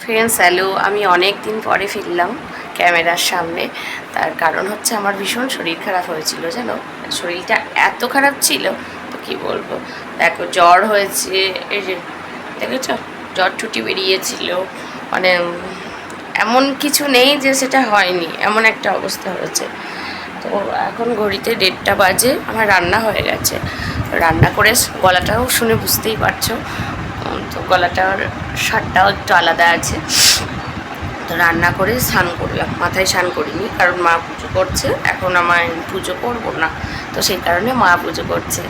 Friends hello আমি অনেক দিন পরে ফিরলাম ক্যামেরার সামনে। তার কারণ হচ্ছে আমার ভীষণ শরীর খারাপ হয়েছিল, জানো? শরীরটা এত খারাপ ছিল, তো কি বলব? দেখো, জ্বর হয়েছে, এই যে, দেখেছ? জ্বর ছুটি বেরিয়েছিল। মানে এমন কিছু নেই যে সেটা হয়নি, এমন একটা অবস্থা হয়েছে। তো এখন ঘড়িতে দেড়টা বাজে, আমার রান্না হয়ে গেছে। রান্না করে গলাটাও শুনে বুঝতেই পারছ। তো গলাটার স্বাদটাও একটু আলাদা আছে। তো রান্না করে স্নান করলাম। মাথায় স্নান করিনি, কারণ মা পুজো করছে। এখন আমায় পুজো করব না। তো সেই কারণে মা পুজো করছে।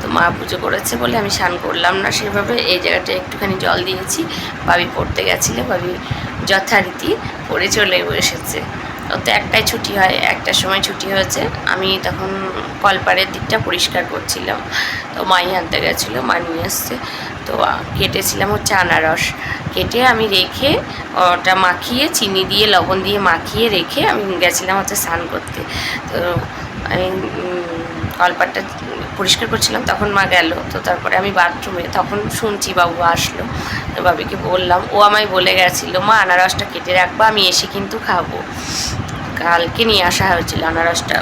তো মা পুজো করেছে বলে আমি স্নান করলাম না সেভাবে। এই জায়গাটা একটুখানি জল দিয়েছি। ভাবি পড়তে গেছিল, ভাবি যথারীতি পড়ে চলে এসেছে। তো একটাই ছুটি হয়, একটার সময় ছুটি হয়েছে। আমি তখন কলপাড়ের দিকটা পরিষ্কার করছিলাম। তো মাই আনতে গেছিল, মা নিয়ে এসছে। তো কেটেছিলাম হচ্ছে আনারস। কেটে আমি রেখে, ওটা মাখিয়ে, চিনি দিয়ে, লবণ দিয়ে মাখিয়ে রেখে আমি গেছিলাম হচ্ছে স্নান করতে। তো আমি কলপাটটা পরিষ্কার করছিলাম, তখন মা গেল। তো তারপরে আমি বাথরুমে, তখন শুনছি বাবু আসলো। বাবিকে বললাম, ও আমায় বলে গেছিল, মা, আনারসটা কেটে রাখব, আমি এসে কিন্তু খাব। কালকে নিয়ে আসা হয়েছিল আনারসটা।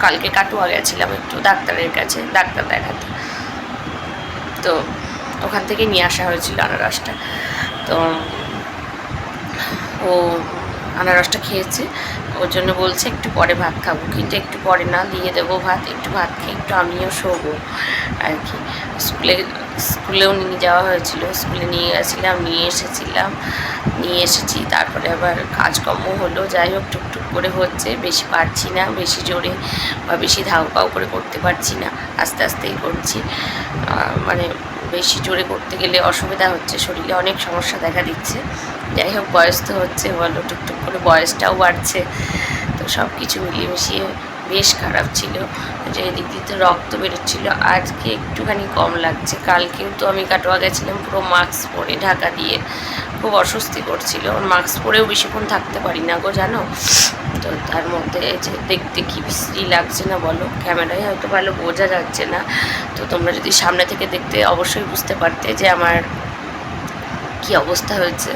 কালকে কাটুয়া গেছিলাম একটু ডাক্তারের কাছে, ডাক্তার দেখাতে। তো ওখান থেকে নিয়ে আসা হয়েছিল আনারসটা। তো ও আনারসটা খেয়েছে। ওর জন্য বলছে একটু পরে ভাত খাব। কিন্তু একটু পরে না, দিয়ে দেবো ভাত, একটু ভাত খেয়ে একটু আমিও শোবো আর কি। স্কুলে, স্কুলেও নিয়ে যাওয়া হয়েছিল। স্কুলে নিয়ে গেছিলাম, নিয়ে এসেছিলাম, নিয়ে এসেছি। তারপরে আবার কাজকর্ম হলো। যাই হোক, টুকটুক করে হচ্ছে। বেশি পারছি না, বেশি জোরে বা বেশি ধাউ করে করতে পারছি না। আস্তে আস্তেই করছি। মানে বেশি জোরে করতে গেলে অসুবিধা হচ্ছে, শরীরে অনেক সমস্যা দেখা দিচ্ছে। যাই হোক, বয়স তো হচ্ছে, বলো, টুকটুক করে বয়সটাও বাড়ছে। তো সব কিছু মিলিয়ে মিশিয়ে বেশ খারাপ ছিল। যে এদিক দিয়ে তো রক্ত বেরোচ্ছিল। আজকে একটুখানি কম লাগছে। কালকেও তো আমি কাটোয়া গেছিলাম পুরো মাস্ক পরে ঢাকা দিয়ে। খুব অস্বস্তি করছিল। মাস্ক পরেও বেশিক্ষণ থাকতে পারি না গো, জানো? তো তার মধ্যে যে দেখতে কি বিশ্রী লাগছে না বলো? ক্যামেরায় হয়তো ভালো বোঝা যাচ্ছে না। তো তোমরা যদি সামনে থেকে দেখতে অবশ্যই বুঝতে পারতে যে আমার কি অবস্থা হয়েছে।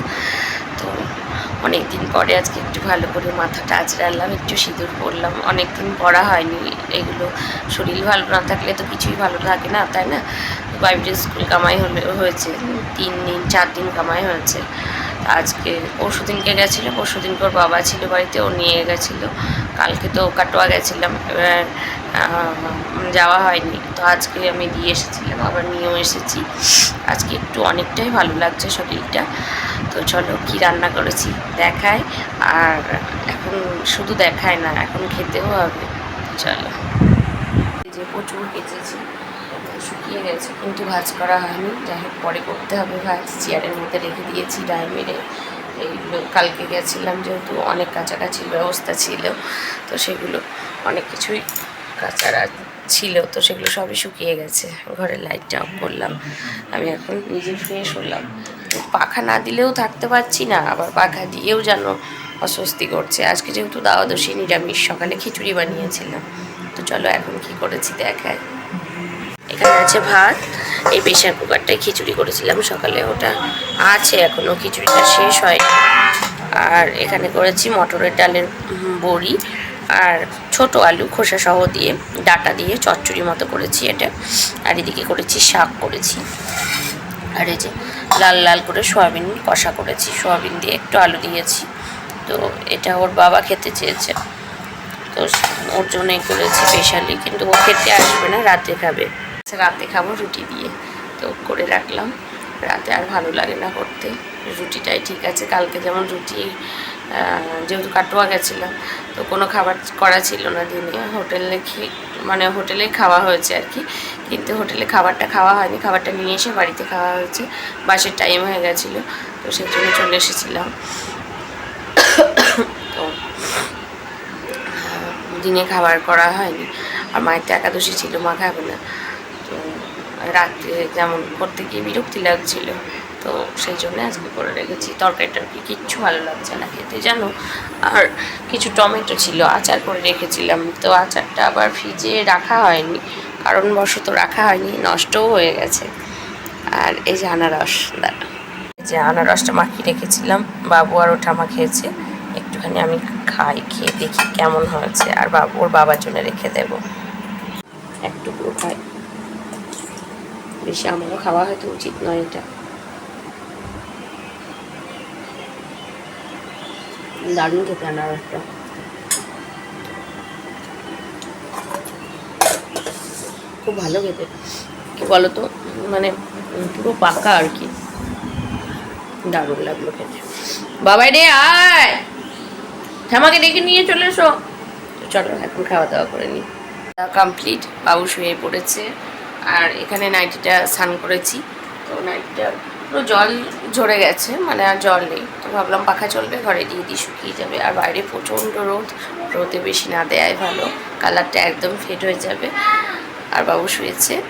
তো অনেক দিন পরে আজকে একটু ভালো করে মাথাটা আঁচড়ালাম, একটু সিঁদুর পরলাম। অনেক দিন হয়নি, এগুলো শরীর ভালো না থাকলে তো কিছুই ভালো থাকে না, তাই না? বাইরে স্কুল কামাই হলে হয়েছে, তিন দিন, চার দিন কামাই হয়েছে। আজকে পরশু দিনকে গেছিল পরশু দিনকে ওর বাবা ছিল বাড়িতে, ও নিয়ে গেছিল। কালকে তো কাটোয়া গেছিলাম, এবার যাওয়া হয়নি। তো আজকে আমি দিয়ে এসেছিলাম, আবার নিয়েও এসেছি। আজকে একটু অনেকটাই ভালো লাগছে শরীরটা। তো চলো কি রান্না করেছি? দেখায় আর এখন শুধু দেখায় না, এখন খেতেও হবে। চলো। যে প্রচুর কেচেছি শুকিয়ে গেছে, কিন্তু ভাজ করা হয়নি। যাই হোক, পরে করতে হবে ভাজ। চেয়ারের মধ্যে রেখে দিয়েছি ডাই মেরে। এইগুলো কালকে গেছিলাম, যেহেতু অনেক কাছাকাছি ব্যবস্থা ছিল, তো সেগুলো অনেক কিছুই কাঁচারা ছিল, তো সেগুলো সবই শুকিয়ে গেছে। ঘরের লাইটটা অফ করলাম আমি এখন নিজে ফ্রেশ হলাম। পাখা না দিলেও থাকতে পারছি না, আবার পাখা দিয়েও যেন অস্বস্তি করছে। আজকে যেহেতু দাওয়াদশী নিরামিষ, সকালে খিচুড়ি বানিয়েছিলাম। তো চলো এখন কি করেছি দেখায় এখানে আছে ভাত। এই প্রেশার কুকারটায় খিচুড়ি করেছিলাম সকালে। ওটা আছে এখনও খিচুড়িটা শেষ হয়। আর এখানে করেছি মটরের ডালের বড়ি আর ছোট আলু খোসা সহ দিয়ে, ডাটা দিয়ে চচ্চড়ি মতো করেছি এটা। আর এদিকে করেছি শাক করেছি। আর এই যে লাল লাল করে সয়াবিন কষা করেছি। সয়াবিন দিয়ে একটু আলু দিয়েছি। তো এটা ওর বাবা খেতে চেয়েছে। তো ওর জন্যই করেছি স্পেশালি। কিন্তু ও খেতে আসবে না, রাতে খাবে। রাতে খাব রুটি দিয়ে। তো করে রাখলাম। রাতে আর ভালো লাগে না করতে। রুটিটাই ঠিক আছে। কালকে যেমন রুটি যেহেতু কাটোয়া গেছিলাম, তো কোনো খাবার করা ছিল না দিনে। হোটেলে মানে হোটেলে খাওয়া হয়েছে আর কি। কিন্তু হোটেলে খাবারটা খাওয়া হয়নি। খাবারটা নিয়ে এসে বাড়িতে খাওয়া হয়েছে। বাসের টাইম হয়ে গেছিল, তো সেই জন্য চলে এসেছিলাম। তো, দিনে খাবার করা হয়নি। আর মায়ের তো একাদশী ছিল, মা খাবে না। রাত্রে যেমন করতে গিয়ে বিরক্তি লাগছিল, তো সেই জন্য আজকে করে রেখেছি। তরকারি টরকারি কিচ্ছু ভালো লাগছে না খেতে, জানো? আর কিছু টমেটো ছিল, আচার করে রেখেছিলাম। তো আচারটা আবার ফ্রিজে রাখা হয়নি কারণবশত রাখা হয়নি, নষ্টও হয়ে গেছে। আর এই যে আনারস দাঁড়া যে আনারসটা মাখিয়ে রেখেছিলাম, বাবু আর ওটা মা খেয়েছে। একটুখানি আমি খাই, খেয়ে দেখি কেমন হয়েছে, আর বাবু ওর বাবার জন্য রেখে দেব। একটু বেশি আমারও খাওয়া হয়তো উচিত নয় এটা। দারুণ খেতে আনারসটা খুব ভালো খেতে। কি বলতো? মানে পুরো পাকা আর কি। দারুণ লাগল খেতে। বাবাই রে আয়! আমাকে ডেকে নিয়ে চলে এসো। তো চলো এখন খাওয়া দাওয়া করে নিই। কমপ্লিট। বাবু শুয়ে পড়েছে। আর এখানে নাইটিটা স্নান করেছি। তো নাইটিটা পুরো জল ঝরে গেছে মানে আর জল নেই। তো ভাবলাম পাখা চলবে, ঘরে দিয়ে দিয়ে শুকিয়ে যাবে। আর বাইরে প্রচণ্ড রোদ, রোদে বেশি না দেয়াই ভালো। কালারটা একদম ফেড হয়ে যাবে। আর বাবু শুয়েছে।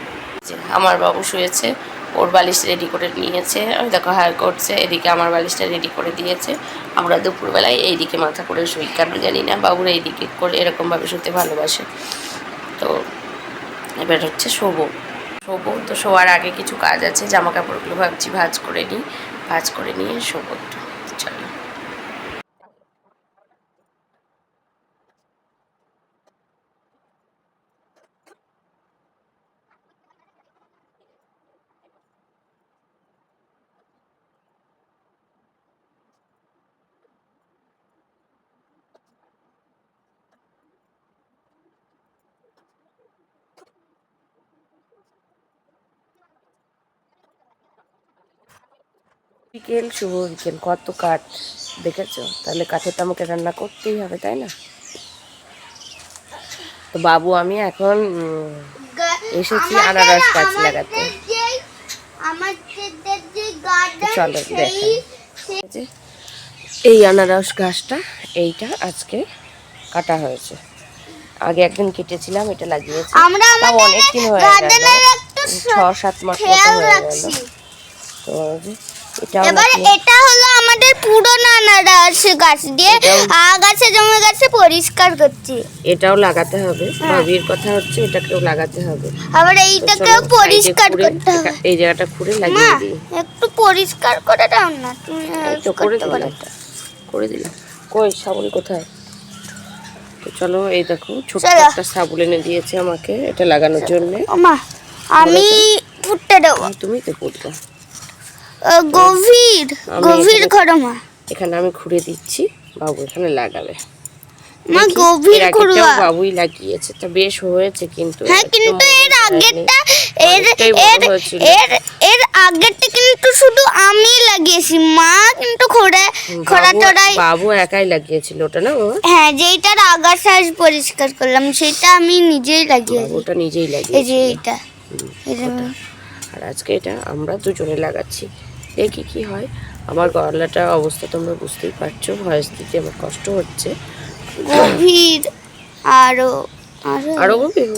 যে আমার বাবু শুয়েছে, ওর বালিশ রেডি করে নিয়েছে। ওই দেখো হায়ার করছে, এদিকে আমার বালিশটা রেডি করে দিয়েছে। আমরা দুপুরবেলায় এইদিকে মাথা করে শুই। কেন জানি না, বাবুরা এইদিকে করে এরকমভাবে শুতে ভালোবাসে। তো এবার হচ্ছে শোবো। শোবো তো শোয়ার আগে কিছু কাজ আছে, জামা কাপড়গুলো ভাবছি ভাজ করে নিই, ভাজ করে নিয়ে শোবো একটু চলো বিকেল শুভ বিকেল। কত কাঠ দেখেছ? তাহলে কাঠে তো আমাকে রান্না করতেই হবে তাই না? তো বাবু আমি এখন এসেছি আনারস গাছ লাগাতে। চলো এই আনারস গাছটা এইটা আজকে কাটা হয়েছে। আগে একদিন কেটেছিলাম এটা লাগিয়েছি। তাও অনেকদিন হয়ে গেল। ছ সাত মাস মতো হয়ে গেল। তো এবার এটা হলো আমাদের পুরোনো আনারস গাছ দিয়ে আগাছা জমে গেছে পরিষ্কার করছি। এটাও লাগাতে হবে। হ্যাঁ। ভাবির কথা হচ্ছে এটাকেও লাগাতে হবে। আবার এইটাকেও পরিষ্কার করতে হবে। এই জায়গাটা খুঁড়ে লাগিয়ে দিই। একটু পরিষ্কার করে দাও না তুমি করে দিলাম। করে দিলাম। কই সাবুন কোথায়? তো চলো এই দেখো ছোট্ট একটা সাবুন এনে দিয়েছে আমাকে এটা লাগানোর জন্য। মা আমি ফুটতে দেবো। তুমি তো ও, গভীর গভীর করো মা এখানে আমি খুঁড়ে দিচ্ছি বাবু এখানে লাগাবে। মা গভীর করবা বাবুই লাগিয়েছে তা বেশ হয়েছে কিন্তু হ্যাঁ কিন্তু এর। আগেরটা এর এর এর এর আগেরটা কিন্তু শুধু আমি লাগিয়েছি মা কিন্তু খোড়া খোড়া টোড়াই। বাবু একাই লাগিয়েছিল ওটা না হ্যাঁ যেইটার আগাছা আজ পরিষ্কার করলাম সেটা আমি নিজেই লাগিয়েছি ওটা নিজেই লাগিয়েছি এই যে এটা এই যে আর আজকে এটা আমরা দুজনে লাগাচ্ছি। দেখি কি হয়? আমার গলাটা অবস্থা তোমরা বুঝতেই পারছ ভয়েস দিতে আমার কষ্ট হচ্ছে। গভীর আরও আরও। আরও গভীর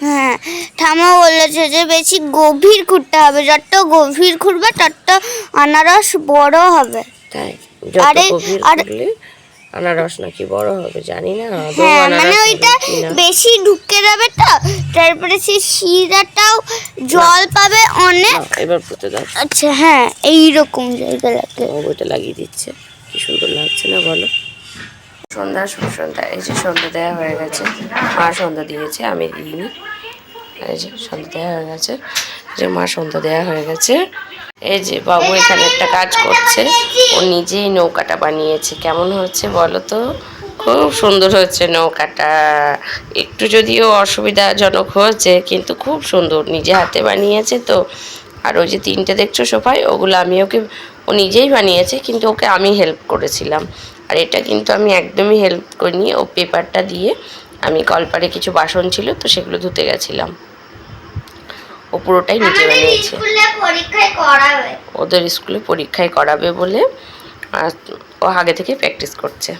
হ্যাঁ ঠামা বলেছে যে বেশি গভীর খুঁড়তে হবে যত গভীর খুঁড়বে তত আনারস বড় হবে। তাই আরে- আনারস নাকি বড় হবে জানি না। হ্যাঁ মানে ওইটা বেশি ঢুকে যাবে তো তারপরে সেই শিরাটাও জল পাবে অনেক। এবার পুঁতে দাও। আচ্ছা হ্যাঁ এইরকম জায়গা লাগে ওইটা লাগিয়ে দিচ্ছে। কি সুন্দর লাগছে না বলো। সন্ধ্যা শুভ সন্ধ্যা এই যে সন্ধ্যা দেওয়া হয়ে গেছে। মা সন্ধ্যা দিয়েছে আমি দিইনি। এই যে সন্ধ্যা দেওয়া হয়ে গেছে। যে মা সন্ধ্যা দেওয়া হয়ে গেছে। এই যে বাবু এখানে একটা কাজ করছে। ও নিজেই নৌকাটা বানিয়েছে। কেমন হচ্ছে বলো তো? খুব সুন্দর হচ্ছে নৌকাটা। একটু যদিও অসুবিধাজনক হয়েছে কিন্তু খুব সুন্দর। নিজে হাতে বানিয়েছে তো। আর ওই যে তিনটে দেখছ সোফায় ওগুলো আমি ওকে ও নিজেই বানিয়েছে কিন্তু ওকে আমি হেল্প করেছিলাম। আর এটা কিন্তু আমি একদমই হেল্প করিনি। ও পেপারটা দিয়ে আমি কলপারে কিছু বাসন ছিল তো সেগুলো ধুতে গেছিলাম। ও পুরোটাই নিজে বানিয়েছে স্কুলে পরীক্ষায় করাবে। ওদের স্কুলে পরীক্ষায় করাবে বলে আর ও আগে থেকে প্র্যাকটিস করছে।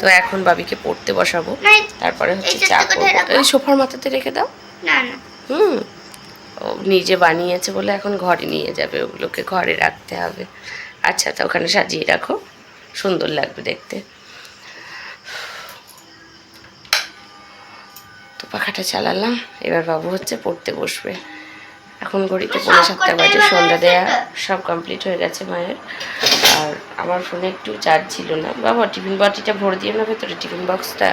তো এখন বাবিকে পড়তে বসাবো। তারপরে হচ্ছে চা করব। এই সোফার মাথাতে রেখে দাও। না না। হুম। ও নিজে বানিয়েছে বলে এখন ঘরে নিয়ে যাবে। ওগুলোকে ঘরে রাখতে হবে। আচ্ছা তা ওখানে সাজিয়ে রাখো। সুন্দর লাগবে দেখতে। তো পাখাটা চালালাম। এবার বাবু হচ্ছে পড়তে বসবে। এখন ঘড়িতে পৌনে সাতটা বাজে সন্ধ্যা দেয়া সব কমপ্লিট হয়ে গেছে মায়ের। আর আমার ফোনে একটু চার্জ ছিল না। বাবা টিফিন বাটিটা ভরে দিয়ে না ভেতরে টিফিন বক্সটা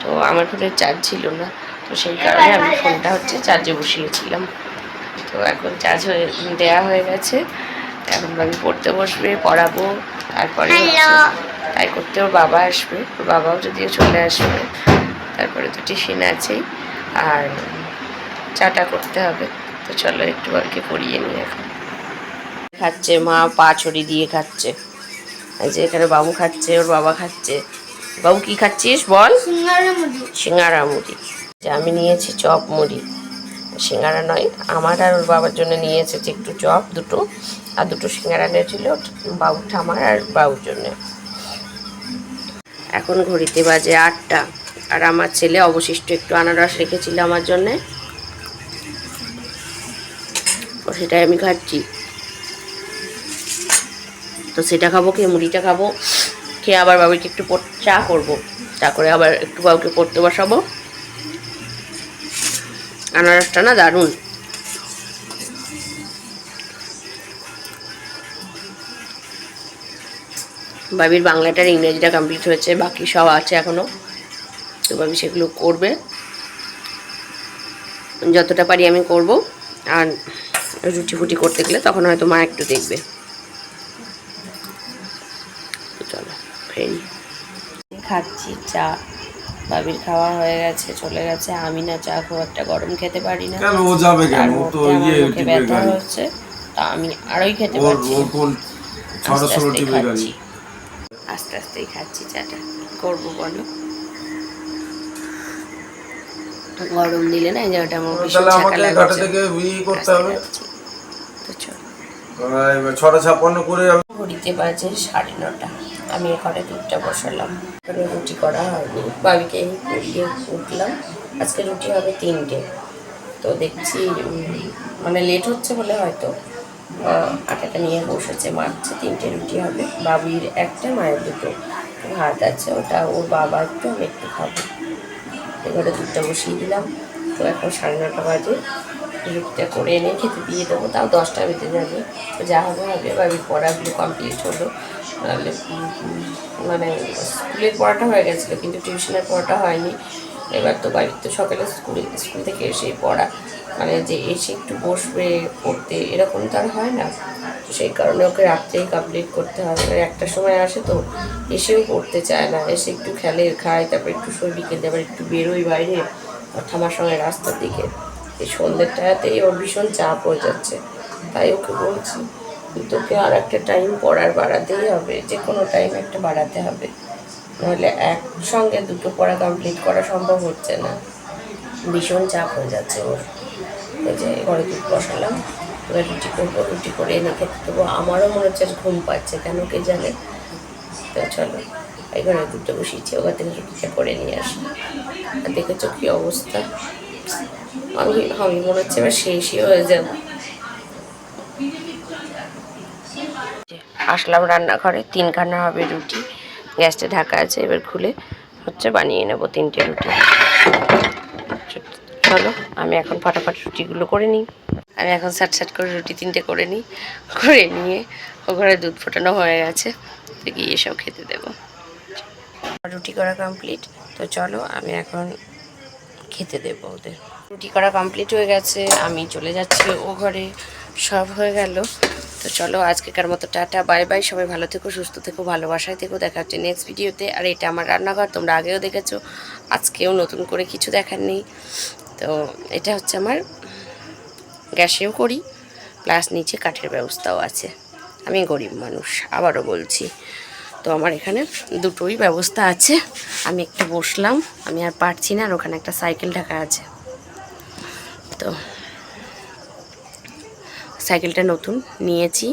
তো আমার ফোনে চার্জ ছিল না। তো সেই কারণে আমি ফোনটা হচ্ছে চার্জে বসিয়েছিলাম। তো এখন চার্জ হয়ে দেওয়া হয়ে গেছে। এখন আমি পড়তে বসবে পড়াবো তারপরে তাই করতে ওর বাবা আসবে। ওর বাবাও যদিও চলে আসবে। তারপরে তো টিফিন আছেই। আর চাটা করতে হবে। তো চলো একটু আগে পড়িয়ে নিই এখন। খাচ্ছে মা পা ছড়ি দিয়ে খাচ্ছে। এই যে এখানে বাবু খাচ্ছে ওর বাবা খাচ্ছে। বাবু কি খাচ্ছিস বল? সিঙ্গারা মুড়ি। সিঙ্গারা মুড়ি। যে আমি নিয়েছি চপ মুড়ি। সিঙ্গারা নয় আমার আর ওর বাবার জন্য নিয়ে এসেছি একটু চপ দুটো। আর দুটো সিঙ্গারা নিয়েছিল বাবু ঠামার আর বাবুর জন্য। এখন ঘড়িতে বাজে আটটা। আর আমার ছেলে অবশিষ্ট একটু আনারস রেখেছিল আমার জন্যে। সেটাই আমি খাচ্ছি। তো সেটা খাব, খেয়ে মুড়িটা খাব, খেয়ে আবার বাবুকে একটু চা করব। করে আবার একটু বাবুকে পড়তে বসাবো। আনারসটা না দারুণ। বাবির বাংলাটার ইংরেজিটা কমপ্লিট হয়েছে, বাকি সব আছে এখনও। তো বাবি সেগুলো করবে। যতটা পারি আমি করব। আর রুটি ফুটি করতে গেলে তখন হয়তো মা একটু দেখবে। চলো খাচ্ছি চা। বাবির খাওয়া হয়ে গেছে চলে গেছে। আমি না চা খুব একটা গরম খেতে পারি না। কেন? ও যাবে কেন? ও তো ইয়ে ব্যথা হচ্ছে। তা আমি আরোই খেতে পারছি না। কোন আস্তেই টিপে খাচ্ছি। আস্তে আস্তেই খাচ্ছি চাটা। করব বলো? গরম দিলে না এই জায়গাটা আমার ভীষণ তাহলে ছাকা লাগছে। থেকে করতে হবে। তো চলো। ছটা ছাপ্পান্ন করে ঘড়িতে বাজে সাড়ে নটা। আমি ঘরে দুধটা বসালাম। রুটি করা হয়নি বাবিকে এই উঠলাম। আজকে রুটি হবে তিনটে। তো দেখছি মানে লেট হচ্ছে বলে হয়তো। আটাটা নিয়ে বসেছে মারছে। তিনটে রুটি হবে। বাবির একটা মায়ের দুটো। ভাত আছে ওটা ওর বাবা একটু আমি একটু খাব। এবারে দুধটা বসিয়ে দিলাম। তো এখন সাড়ে নটা বাজে। রুটিটা করে এনে খেতে দিয়ে দেবো। তাও দশটা বেঁধে যাবে। তো যা হবে হবে। বাড়ির পড়াগুলো কমপ্লিট হলো। নাহলে মানে স্কুলের পড়াটা হয়ে গেছিল, কিন্তু টিউশনের পড়াটা হয়নি। এবার তো বাড়ির তো সকালে স্কুলে, স্কুল থেকে এসেই পড়া। মানে যে এসে একটু বসবে, পড়তে, এরকম তো আর হয় না। তো সেই কারণে ওকে রাত্রেই কমপ্লিট করতে হবে। মানে একটা সময় আসে তো, এসেও পড়তে চায় না। এসে একটু খেলে, খায়, তারপর একটু শরীর বিকেলে, আবার একটু বেরোই বাইরে ঠামার সঙ্গে রাস্তার দিকে। এই সন্ধ্যেটাতেই ওর ভীষণ চাপ হয়ে যাচ্ছে। তাই ওকে বলছি, তোকে আর একটা টাইম পড়ার বাড়াতেই হবে। যে কোনো টাইম একটা বাড়াতে হবে। নাহলে একসঙ্গে দুটো পড়া কমপ্লিট করা সম্ভব হচ্ছে না। ভীষণ চাপ হয়ে যাচ্ছে ওর। ওই যে ঘরে দুধ বসালাম, এবার রুটি করব, রুটি করে এনে খেতে দেবো। আমারও মনে হচ্ছে ঘুম পাচ্ছে, কেন কে জানে? তো চলো ঘরে দুধটা বসিয়েছি, ওখান থেকে রুটিটা করে নিয়ে আসি। আর দেখেছ কী অবস্থা? আমি আমি মনে হচ্ছে এবার শেষই হয়ে যাব। আসলাম রান্নাঘরে, তিনখানা হবে রুটি, গ্যাসটা ঢাকা আছে, এবার খুলে হচ্ছে বানিয়ে নেব তিনটে রুটি। চলো আমি এখন ফটাফট রুটিগুলো করে নিই। আমি এখন সাট সাট করে রুটি তিনটে করে নিই করে নিয়ে ও ঘরে দুধ ফোটানো হয়ে গেছে তো গিয়ে এসব খেতে দেবো। রুটি করা কমপ্লিট তো চলো আমি এখন খেতে দেবো ওদের। রুটি করা কমপ্লিট হয়ে গেছে আমি চলে যাচ্ছি ও ঘরে সব হয়ে গেল। তো চলো আজকেকার মতো টাটা বাই বাই সবাই ভালো থেকো সুস্থ থেকো ভালোবাসায় থেকো দেখা হচ্ছে নেক্সট ভিডিওতে আর এটা আমার রান্নাঘর তোমরা আগেও দেখেছ আজকেও নতুন করে কিছু দেখার নেই। তো এটা হচ্ছে আমার গ্যাসেও করি প্লাস নিচে কাঠের ব্যবস্থাও আছে। আমি গরিব মানুষ, আবারও বলছি। তো আমার এখানে দুটোই ব্যবস্থা আছে। আমি একটু বসলাম, আমি আর পারছি না, আর ওখানে একটা সাইকেল ঢাকা আছে। তো সাইকেলটা নতুন নিয়েছি।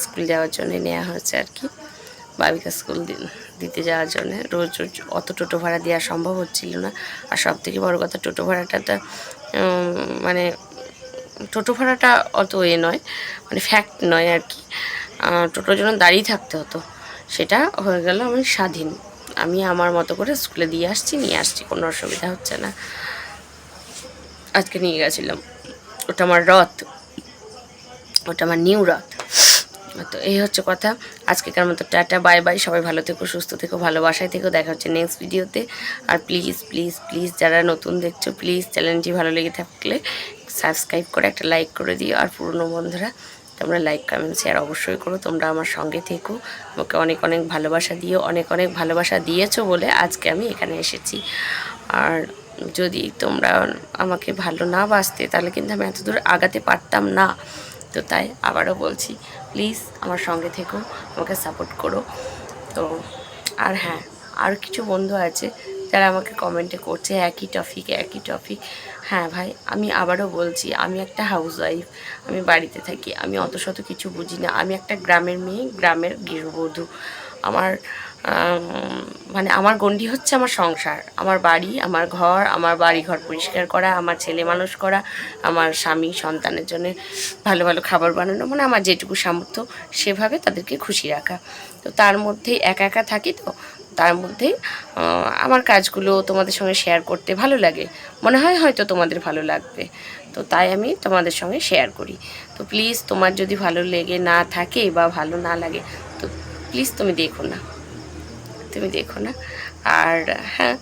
স্কুল যাওয়ার জন্য নেওয়া হয়েছে আর কি। বাবিকা স্কুল দিতে যাওয়ার জন্য। রোজ রোজ অত টোটো ভাড়া দেওয়া সম্ভব হচ্ছিল না। আর সব থেকে বড়ো কথা, টোটো ভাড়াটা মানে টোটো ভাড়াটা অত এ নয় মানে ফ্যাক্ট নয় আর কি। টোটোর জন্য দাঁড়িয়ে থাকতে হতো। সেটা হয়ে গেল আমি স্বাধীন। আমি আমার মতো করে স্কুলে দিয়ে আসছি, নিয়ে আসছি, কোনো অসুবিধা হচ্ছে না। আজকে নিয়ে গেছিলাম। ওটা আমার রথ। ওটা আমার নিউ রথ। তো এই হচ্ছে কথা। আজকেকার মতো টাটা, বাই বাই। সবাই ভালো থেকো, সুস্থ থেকো, ভালোবাসায় থেকো। দেখা হচ্ছে নেক্সট ভিডিওতে আর প্লিজ প্লিজ প্লিজ যারা নতুন দেখছ প্লিজ চ্যানেলটি ভালো লেগে থাকলে সাবস্ক্রাইব করে একটা লাইক করে দিও। আর পুরনো বন্ধুরা, তোমরা লাইক কমেন্ট শেয়ার অবশ্যই করো। তোমরা আমার সঙ্গে থেকো। আমাকে অনেক অনেক ভালোবাসা দিও। অনেক অনেক ভালোবাসা দিয়েছ বলে আজকে আমি এখানে এসেছি। আর যদি তোমরা আমাকে ভালো না বাসতে, তাহলে কিন্তু আমি এত দূর আগাতে পারতাম না। তো তাই আবারও বলছি প্লিজ আমার সঙ্গে থেকো আমাকে সাপোর্ট করো। তো আর হ্যাঁ আর কিছু বন্ধু আছে যারা আমাকে কমেন্টে করছে একই টপিক একই টপিক হ্যাঁ ভাই আমি আবারও বলছি আমি একটা হাউস ওয়াইফ আমি বাড়িতে থাকি আমি অত শত কিছু বুঝি না। আমি একটা গ্রামের মেয়ে গ্রামের গৃহবধূ। আমার আম, মানে আমার গণ্ডি হচ্ছে আমার সংসার। আমার বাড়ি, আমার ঘর, আমার বাড়ি ঘর পরিষ্কার করা, আমার ছেলে মানুষ করা, আমার স্বামী সন্তানের জন্য ভালো ভালো খাবার বানানো মানে আমার যেটুকু সামর্থ্য, সেভাবে তাদেরকে খুশি রাখা। তো তার মধ্যে একা একা থাকি তো, তার মধ্যেই আমার কাজগুলো তোমাদের সঙ্গে শেয়ার করতে ভালো লাগে। মনে হয় হয়তো তোমাদের ভালো লাগবে। তো তাই আমি তোমাদের সঙ্গে শেয়ার করি। তো প্লিজ তোমার যদি ভালো লেগে না থাকে বা ভালো না লাগে, তো প্লিজ তুমি দেখো না। তুমি দেখো না। আর হ্যাঁ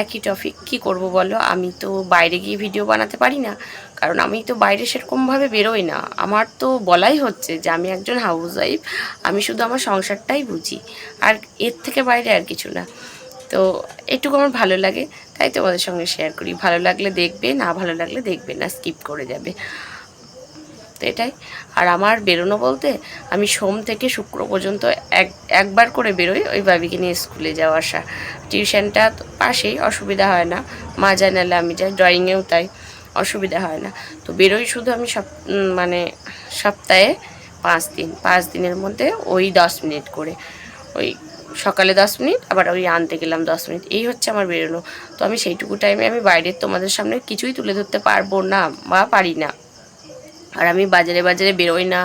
একই টপিক কি করব বলো? আমি তো বাইরে গিয়ে ভিডিও বানাতে পারি না, কারণ আমি তো বাইরে সেরকমভাবে বেরোই না। আমার তো বলাই হচ্ছে যে আমি একজন হাউস ওয়াইফ আমি শুধু আমার সংসারটাই বুঝি। আর এর থেকে বাইরে আর কিছু না। তো এটুকু আমার ভালো লাগে, তাই তোমাদের সঙ্গে শেয়ার করি। ভালো লাগলে দেখবে, না ভালো লাগলে দেখবে না স্কিপ করে যাবে। এটাই। আর আমার বেরোনো বলতে আমি সোম থেকে শুক্র পর্যন্ত এক, একবার করে বেরোই ওই বাবিকে নিয়ে স্কুলে যাওয়া আসা। টিউশনটা পাশেই, অসুবিধা হয় না। মা নাহলে আমি যাই, ড্রয়িংয়েও তাই, অসুবিধা হয় না। তো বেরোই শুধু আমি সপ মানে সপ্তাহে পাঁচ দিন, পাঁচ দিনের মধ্যে ওই দশ মিনিট করে। ওই সকালে দশ মিনিট, আবার ওই আনতে গেলাম দশ মিনিট। এই হচ্ছে আমার বেরোনো। তো আমি সেইটুকু টাইমে আমি বাইরের তোমাদের সামনে কিছুই তুলে ধরতে পারব না, বা পারি না। আর আমি বাজারে বাজারে বেরোই না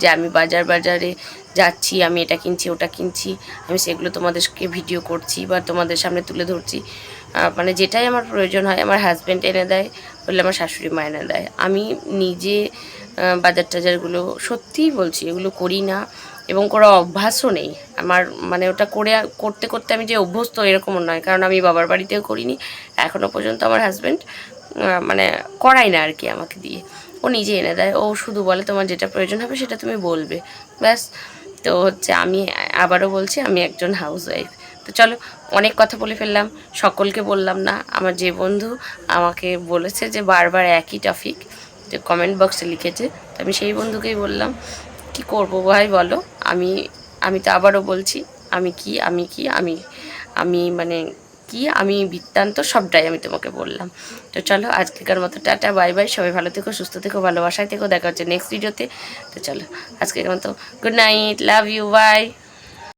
যে আমি বাজার বাজারে যাচ্ছি, আমি এটা কিনছি, ওটা কিনছি, আমি সেগুলো তোমাদেরকে ভিডিও করছি বা তোমাদের সামনে তুলে ধরছি। মানে যেটাই আমার প্রয়োজন হয় আমার হাজব্যান্ড এনে দেয়, বললে আমার শাশুড়ি মা এনে দেয়। আমি নিজে বাজার টাজারগুলো সত্যিই বলছি এগুলো করি না এবং কোনো অভ্যাসও নেই। আমার মানে ওটা করে, করতে করতে আমি যে অভ্যস্ত এরকমও নয়, কারণ আমি বাবার বাড়িতেও করিনি। এখনও পর্যন্ত আমার হাজব্যান্ড মানে করাই না আর কি আমাকে দিয়ে। ও নিজে এনে দেয়। ও শুধু বলে তোমার যেটা প্রয়োজন হবে সেটা তুমি বলবে। ব্যাস, তো হচ্ছে আমি আবারও বলছি, আমি একজন হাউস ওয়াইফ তো চলো, অনেক কথা বলে ফেললাম, সকলকে বললাম না। আমার যে বন্ধু আমাকে বলেছে যে বারবার একই টপিক যে কমেন্ট বক্সে লিখেছে। তো আমি সেই বন্ধুকেই বললাম, কি করব ভাই বলো? আমি আমি তো আবারও বলছি, আমি কি আমি কি, আমি আমি মানে কি আমি বৃত্তান্ত সবটাই আমি তোমাকে বললাম। তো চলো, আজকেকার মতো টাটা, বাই বাই, সবাই ভালো থেকো, সুস্থ থেকো, ভালোবাসায় থেকো, দেখা হচ্ছে নেক্সট ভিডিওতে তো। চলো, আজকের মতো good night love you bye